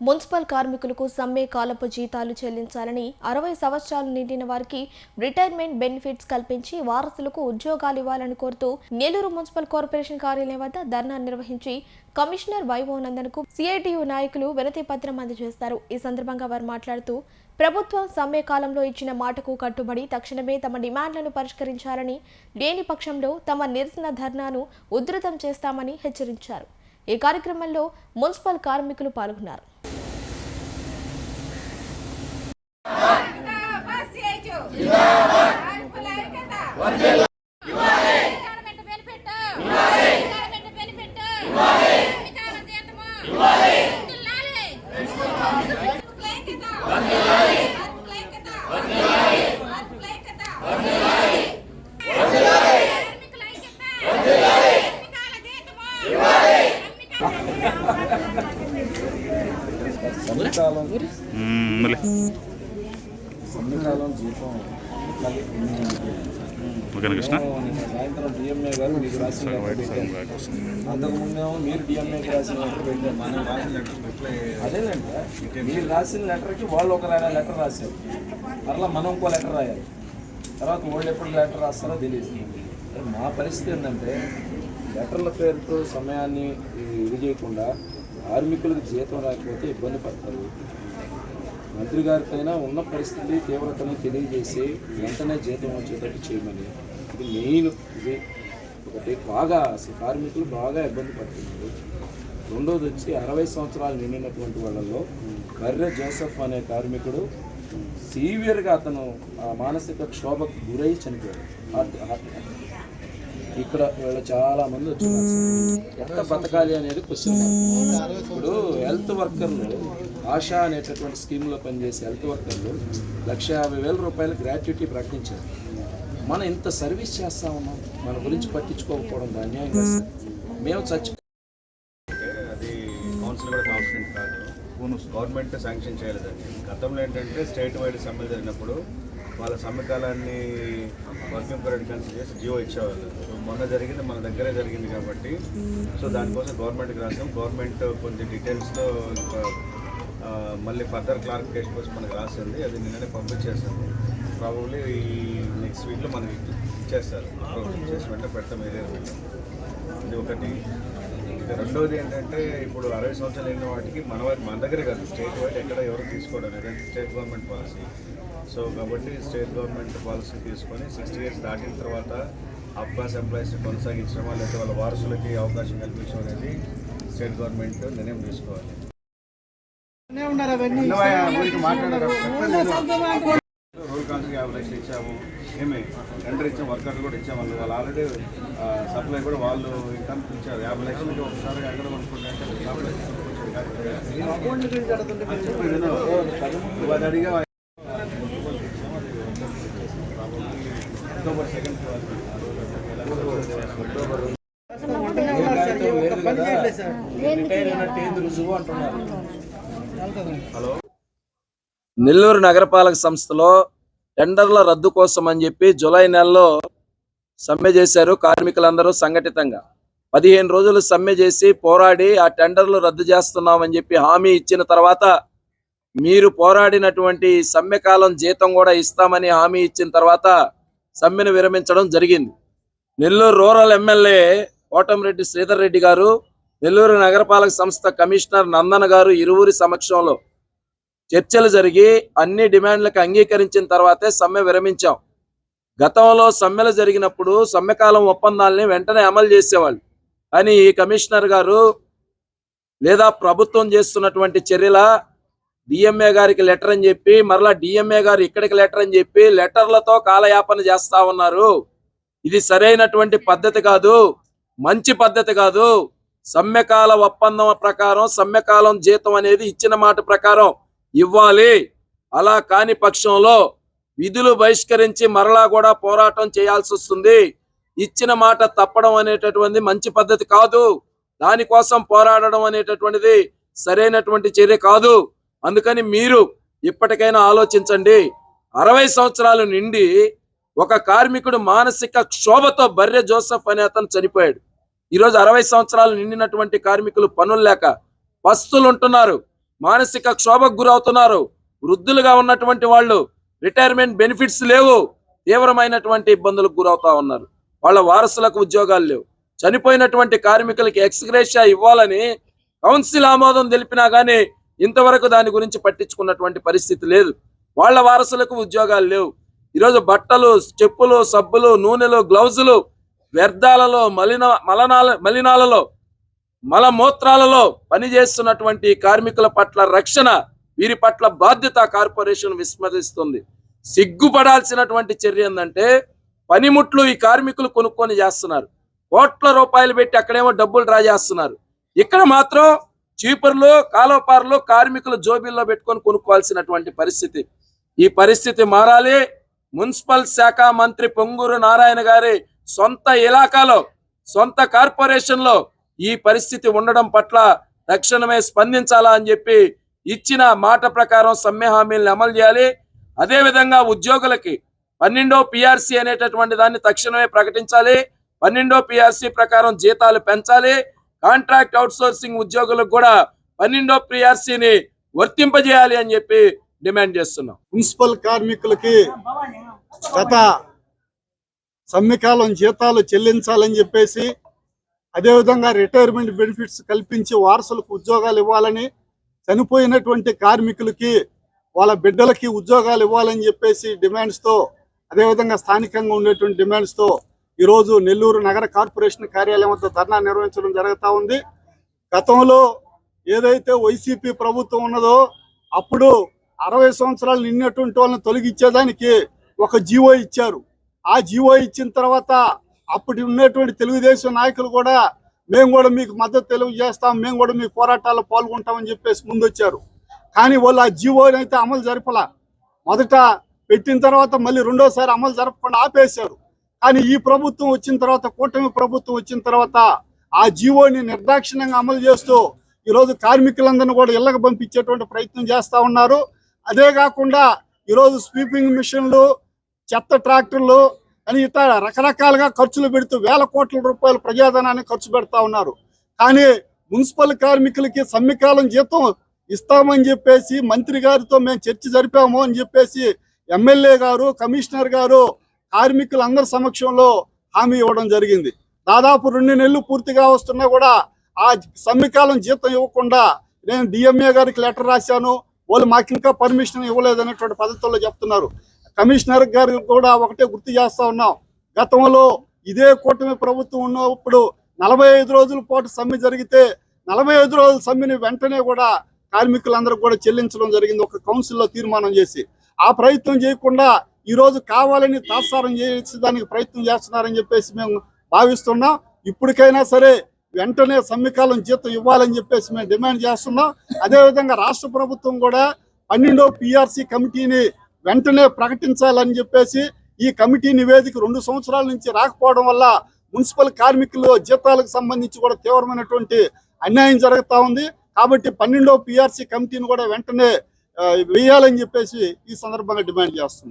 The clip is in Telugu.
మున్సిపల్ కార్మికులకు సమ్మె కాలపు జీతాలు చెల్లించాలని అరవై సంవత్సరాలు నిండిన వారికి రిటైర్మెంట్ బెనిఫిట్స్ కల్పించి వారసులకు ఉద్యోగాలు ఇవ్వాలని కోరుతూ నెల్లూరు మున్సిపల్ కార్పొరేషన్ కార్యాలయం వద్ద ధర్నా నిర్వహించి కమిషనర్ వైభవనందన్కు సిఐటియు నాయకులు వినతి పత్రం అందజేస్తారు. ఈ సందర్భంగా వారు మాట్లాడుతూ ప్రభుత్వం సమ్మె కాలంలో ఇచ్చిన మాటకు కట్టుబడి తక్షణమే తమ డిమాండ్లను పరిష్కరించాలని లేని పక్షంలో తమ నిరసన ధర్నాను ఉధృతం చేస్తామని హెచ్చరించారు. ఈ కార్యక్రమంలో మున్సిపల్ కార్మికులు పాల్గొన్నారు రిటైర్మెంట్ బెనిఫిట్ రిటైర్మెంట్ బెనిఫిట్ అమితాల జీతము ఉండాలి క్లెయిమ్ కదా క్లెయిమ్ కదా క్లెయిమ్ కదా కార్మికుల ఐక్యత అమితాల జీతము సమ్మెకాలం మళ్ళీ సమ్మెకాలం జీతం ఓకేనా కృష్ణ? సాయంత్రం డిఎంఏ గారు మీకు రాసిన అంతకుముందేమో మీరు డిఎంఏకి రాసిన లెటర్ పెట్టారు మనం రాసిన లెటర్ మీరు రాసిన లెటర్కి వాళ్ళు ఒక లెటర్ రాశారు మరలా మనం ఇంకో లెటర్ రాయాలి తర్వాత వాళ్ళు ఎప్పుడు లెటర్ రాస్తారో తెలియదు మా పరిస్థితి ఏంటంటే లెటర్ల పేరుతో సమయాన్ని ఇది చేయకుండా కార్మికులకు జీతం రాకపోతే ఇబ్బంది పడతారు మంత్రి గారికైనా ఉన్న పరిస్థితి తీవ్రతను తెలియజేసి వెంటనే జీతం వచ్చేటట్టు చేయమని. ఇది మెయిన్ ఇది ఒకటి. బాగా కార్మికులు బాగా ఇబ్బంది పడుతున్నారు. రెండోది వచ్చి అరవై సంవత్సరాలు నిండినటువంటి వాళ్ళల్లో కర్రె జోసెఫ్ అనే కార్మికుడు సీవియర్గా అతను ఆ మానసిక క్షోభకు గురై చనిపోయాడు. హార్ట్ హార్ట్ ఇక్కడ వీళ్ళు చాలా మంది వచ్చినారు ఎంత బతకాలి అనేది క్వశ్చన్ ఇప్పుడు హెల్త్ వర్కర్లు ఆశా అనేటటువంటి స్కీమ్లో పనిచేసే హెల్త్ వర్కర్లు లక్ష యాభై వేల రూపాయల గ్రాట్యుటీ ప్రకటించారు. మనం ఇంత సర్వీస్ చేస్తా ఉన్నాం. మన గురించి పట్టించుకోకపోవడం అన్యాయం కాదు. మేము చచ్చి అది కౌన్సిల్ కూడా కాన్ఫిడెంట్ కాదు. గవర్నమెంట్ శాంక్షన్ చేయలేదండి. గతంలో ఏంటంటే స్టేట్ వైడ్ సమ్మె జరిగినప్పుడు వాళ్ళ సమకాలాన్ని కాలాన్ని వర్కింగ్ పీరియడ్ కన్సిడర్ చేసి జియో ఇచ్చేవాళ్ళు. సో మొన్న జరిగింది మన దగ్గరే జరిగింది కాబట్టి. సో దానికోసం గవర్నమెంట్కి రాసాం. గవర్నమెంట్ కొంచెం డీటెయిల్స్తో మళ్ళీ ఫర్దర్ క్లారిఫికేషన్ కోసం మనకి రాసింది. అది నిన్ననే పంపించేసింది. ప్రాబబ్లీ ఈ నెక్స్ట్ వీక్లో మనకి ఇచ్చేస్తారు. చేసి వెంటనే పెడతాం ఏరియా ఇది ఒకటి. రెండోది ఏంటంటే ఇప్పుడు అరవై సంవత్సరాలు అయిన వాటికి మన వాటి మన దగ్గరే కాదు స్టేట్ వైడ్ ఎక్కడ ఎవరు తీసుకోవడం లేదు అది స్టేట్ గవర్నమెంట్ పాలసీ. సో కాబట్టి స్టేట్ గవర్నమెంట్ పాలసీ తీసుకొని సిక్స్టీ ఇయర్స్ దాటిన తర్వాత అబ్బాస్ ఎంప్లాయీస్ కొనసాగించడమా లేకపోతే వాళ్ళ వారసులకి అవకాశం కల్పించడం అనేది స్టేట్ గవర్నమెంట్ నిర్ణయం తీసుకోవాలి. మాట్లాడారు. రోల్ కాల్స్కి యాభై లక్షలు ఇచ్చాము. ఏమి టెండర్ ఇచ్చాం వర్కర్లు కూడా ఇచ్చాము. వాళ్ళు వాళ్ళు ఆల్రెడీ సప్లై కూడా వాళ్ళు ఇన్కమ్ ఇచ్చారు యాభై లక్షలకి ఒకసారి అనుకుంటే అడిగా అక్టోబర్ సెకండ్ అంటున్నారు. హలో? నెల్లూరు నగరపాలక సంస్థలో టెండర్ల రద్దు కోసం అని చెప్పి జూలై నెలలో సమ్మె చేశారు కార్మికులందరూ సంఘటితంగా. పదిహేను రోజులు సమ్మె చేసి పోరాడి ఆ టెండర్లు రద్దు చేస్తున్నామని చెప్పి హామీ ఇచ్చిన తర్వాత మీరు పోరాడినటువంటి సమ్మె కాలం జీతం కూడా ఇస్తామని హామీ ఇచ్చిన తర్వాత సమ్మెను విరమించడం జరిగింది. నెల్లూరు రూరల్ ఎమ్మెల్యే కోటంరెడ్డి శ్రీధర్ రెడ్డి గారు నెల్లూరు నగరపాలక సంస్థ కమిషనర్ నందన్ గారు ఇరువురి సమక్షంలో చర్చలు జరిగి అన్ని డిమాండ్లకు అంగీకరించిన తర్వాతే సమ్మె విరమించాం. గతంలో సమ్మెలు జరిగినప్పుడు సమ్మెకాలం ఒప్పందాలని వెంటనే అమలు చేసేవాళ్ళు. కానీ ఈ కమిషనర్ గారు లేదా ప్రభుత్వం చేస్తున్నటువంటి చర్యల డిఎంఏ గారికి లెటర్ అని చెప్పి మరలా డిఎంఏ గారు ఇక్కడికి లెటర్ అని చెప్పి లెటర్లతో కాలయాపన చేస్తా ఉన్నారు. ఇది సరైనటువంటి పద్ధతి కాదు మంచి పద్ధతి కాదు. సమ్మెకాల ఒప్పందం ప్రకారం సమ్మెకాలం జీతం అనేది ఇచ్చిన మాట ప్రకారం ఇవ్వాలి. అలా కాని పక్షంలో విధులు బహిష్కరించి మరలా కూడా పోరాటం చేయాల్సి వస్తుంది. ఇచ్చిన మాట తప్పడం అనేటటువంటిది మంచి పద్ధతి కాదు. దానికోసం పోరాడడం అనేటటువంటిది సరైనటువంటి చర్య కాదు. అందుకని మీరు ఇప్పటికైనా ఆలోచించండి. అరవై సంవత్సరాలు నిండి ఒక కార్మికుడు మానసిక క్షోభతో బర్రె జోసెఫ్ అనే అతను చనిపోయాడు. ఈరోజు అరవై సంవత్సరాలు నిండినటువంటి కార్మికులు పనులు లేక పస్తులు ఉంటున్నారు మానసిక క్షోభకు గురవుతున్నారు. వృద్ధులుగా ఉన్నటువంటి వాళ్ళు రిటైర్మెంట్ బెనిఫిట్స్ లేవు. తీవ్రమైనటువంటి ఇబ్బందులకు గురవుతా ఉన్నారు. వాళ్ళ వారసులకు ఉద్యోగాలు లేవు. చనిపోయినటువంటి కార్మికులకి ఎక్స్గ్రేషియా ఇవ్వాలని కౌన్సిల్ ఆమోదం తెలిపినా కానీ ఇంతవరకు దాని గురించి పట్టించుకున్నటువంటి పరిస్థితి లేదు. వాళ్ళ వారసులకు ఉద్యోగాలు లేవు. ఈరోజు బట్టలు చెప్పులు సబ్బులు నూనెలు గ్లౌజులు వ్యర్థాలలో మలిన మలనాల మలినాలలో మలమూత్రాలలో పనిచేస్తున్నటువంటి కార్మికుల పట్ల రక్షణ వీరి పట్ల బాధ్యత కార్పొరేషన్ విస్మరిస్తుంది. సిగ్గుపడాల్సినటువంటి చర్య ఏంటంటే పనిముట్లు ఈ కార్మికులు కొనుక్కొని చేస్తున్నారు. కోట్ల రూపాయలు పెట్టి అక్కడేమో డబ్బులు డ్రా చేస్తున్నారు. ఇక్కడ మాత్రం చీపుర్లు కాలువపార్లు కార్మికులు జోబీల్లో పెట్టుకొని కొనుక్కోవాల్సినటువంటి పరిస్థితి. ఈ పరిస్థితి మారాలి. మున్సిపల్ శాఖ మంత్రి పొంగూరు నారాయణ గారి సొంత ఇలాకాలో సొంత కార్పొరేషన్లో ఈ పరిస్థితి ఉండడం పట్ల తక్షణమే స్పందించాలా అని చెప్పి ఇచ్చిన మాట ప్రకారం సమ్మె హామీలను అమలు చేయాలి. అదే విధంగా ఉద్యోగులకి పన్నెండో పిఆర్సి అనేటటువంటి దాన్ని తక్షణమే ప్రకటించాలి. పన్నెండో పిఆర్సీ ప్రకారం జీతాలు పెంచాలి. కాంట్రాక్ట్ అవుట్సోర్సింగ్ ఉద్యోగులకు కూడా పన్నెండో పిఆర్సీని వర్తింపజేయాలి అని చెప్పి డిమాండ్ చేస్తున్నాం. మున్సిపల్ కార్మికులకి గత సమ్మెకాలం జీతాలు చెల్లించాలని చెప్పేసి అదేవిధంగా రిటైర్మెంట్ బెనిఫిట్స్ కల్పించి వారసులకు ఉద్యోగాలు ఇవ్వాలని చనిపోయినటువంటి కార్మికులకి వాళ్ళ బిడ్డలకి ఉద్యోగాలు ఇవ్వాలని చెప్పేసి డిమాండ్స్తో అదేవిధంగా స్థానికంగా ఉండేటువంటి డిమాండ్స్తో ఈరోజు నెల్లూరు నగర కార్పొరేషన్ కార్యాలయం వద్ద ధర్నా నిర్వహించడం జరుగుతూ ఉంది. గతంలో ఏదైతే వైసీపీ ప్రభుత్వం ఉన్నదో అప్పుడు అరవై సంవత్సరాలు నిన్నటువంటి వాళ్ళని తొలగించేదానికి ఒక జీవో ఇచ్చారు. ఆ జీవో ఇచ్చిన తర్వాత అప్పటి ఉన్నటువంటి తెలుగుదేశం నాయకులు కూడా మేము కూడా మీకు మద్దతు తెలియజేస్తాం మేము కూడా మీ పోరాటాల్లో పాల్గొంటామని చెప్పేసి ముందొచ్చారు. కానీ వాళ్ళు ఆ జీవోని అయితే అమలు జరపలా. మొదట పెట్టిన తర్వాత మళ్ళీ రెండోసారి అమలు జరపకుండా ఆపేశారు. కానీ ఈ ప్రభుత్వం వచ్చిన తర్వాత కూటమి ప్రభుత్వం వచ్చిన తర్వాత ఆ జీవోని నిర్దాక్షిణ్యంగా అమలు చేస్తూ ఈరోజు కార్మికులందరినీ కూడా ఇళ్ళకి పంపించేటువంటి ప్రయత్నం చేస్తా ఉన్నారు. అదే కాకుండా ఈరోజు స్వీపింగ్ మిషన్లు చెత్త ట్రాక్టర్లు అని ఇతర రకరకాలుగా ఖర్చులు పెడుతూ వేల కోట్ల రూపాయలు ప్రజాధనాన్ని ఖర్చు పెడతా ఉన్నారు. కానీ మున్సిపల్ కార్మికులకి సమ్మికాలం జీతం ఇస్తామని చెప్పేసి మంత్రి గారితో మేము చర్చ జరిపాము అని చెప్పేసి ఎమ్మెల్యే గారు కమిషనర్ గారు కార్మికులందరి సమక్షంలో హామీ ఇవ్వడం జరిగింది. దాదాపు రెండు నెలలు పూర్తిగా వస్తున్నా కూడా ఆ సమ్మికాలం జీతం ఇవ్వకుండా నేను డిఎంఏ గారికి లెటర్ రాశాను. వాళ్ళు మాకు ఇంకా పర్మిషన్ ఇవ్వలేదనేటువంటి పద్ధతుల్లో చెప్తున్నారు. కమిషనర్ గారు కూడా ఒకటే గుర్తు చేస్తా ఉన్నాం. గతంలో ఇదే కూటమి ప్రభుత్వం ఉన్నప్పుడు నలభై ఐదు రోజుల పాటు సమ్మె జరిగితే నలభై ఐదు రోజుల సమ్మెని వెంటనే కూడా కార్మికులందరూ కూడా చెల్లించడం జరిగింది. ఒక కౌన్సిల్లో తీర్మానం చేసి ఆ ప్రయత్నం చేయకుండా ఈ రోజు కావాలని తాత్సారం చేసేదానికి ప్రయత్నం చేస్తున్నారని చెప్పేసి మేము భావిస్తున్నాం. ఇప్పటికైనా సరే వెంటనే సమ్మెకాలం జీతం ఇవ్వాలని చెప్పేసి మేము డిమాండ్ చేస్తున్నాం. అదేవిధంగా రాష్ట్ర ప్రభుత్వం కూడా పన్నెండో పిఆర్సీ కమిటీని వెంటనే ప్రకటించాలని చెప్పేసి ఈ కమిటీ నివేదిక రెండు సంవత్సరాల నుంచి రాకపోవడం వల్ల మున్సిపల్ కార్మికులు జీతాలకు సంబంధించి కూడా తీవ్రమైనటువంటి అన్యాయం జరుగుతా ఉంది. కాబట్టి పన్నెండో పిఆర్సీ కమిటీని కూడా వెంటనే వేయాలని చెప్పేసి ఈ సందర్భంగా డిమాండ్ చేస్తున్నాం.